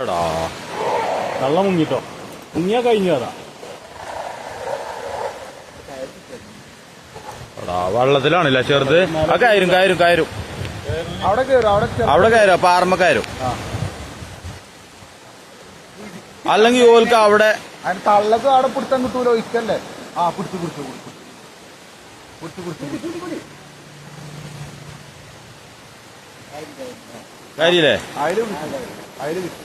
എടാ. വെള്ളം മുങ്ങിട്ടോ. മുങ്ങിയാ കഴിഞ്ഞു അതാ. എടാ വെള്ളത്തിലാണല്ലേ ചെറുത്? ആ കയറും കയറും കയറും. അവിടെ കയറും അവിടെ കയറും. പാർമ കയറും അല്ലെങ്കിൽ ഓൽക്ക് അവിടെ തള്ളക്ക് അവിടെ പിടുത്തം കിട്ടൂലോ ഇക്കല്ലേ ആ പിടിച്ചു പിടിച്ചു പിടിച്ചു പിടിച്ചു കാര്യല്ലേ അതിൽ അതിൽ പിടിച്ചു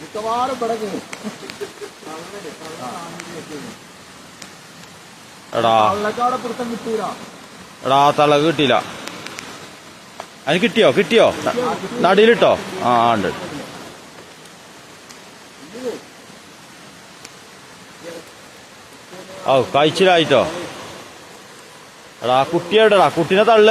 മിക്കവാറും പിടക്കുന്നു എടാ. തള്ളക്ക് അവിടെ പിടുത്തം കിട്ടൂല. എടാ തള കിട്ടിയില്ല. അതിന് കിട്ടിയോ? കിട്ടിയോ? നടിയിലിട്ടോ? ആ ഉണ്ട്. ഓ കഴിച്ചിലായിട്ടോ? എടാ കുട്ടി എവിടെടാ കുട്ടീനെ തള്ള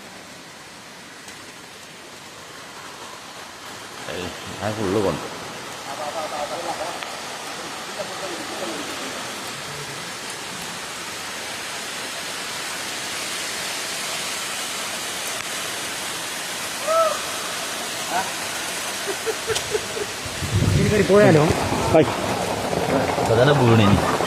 하고 올라간 이리 뭐야 너? 아이, 바다나 부르네.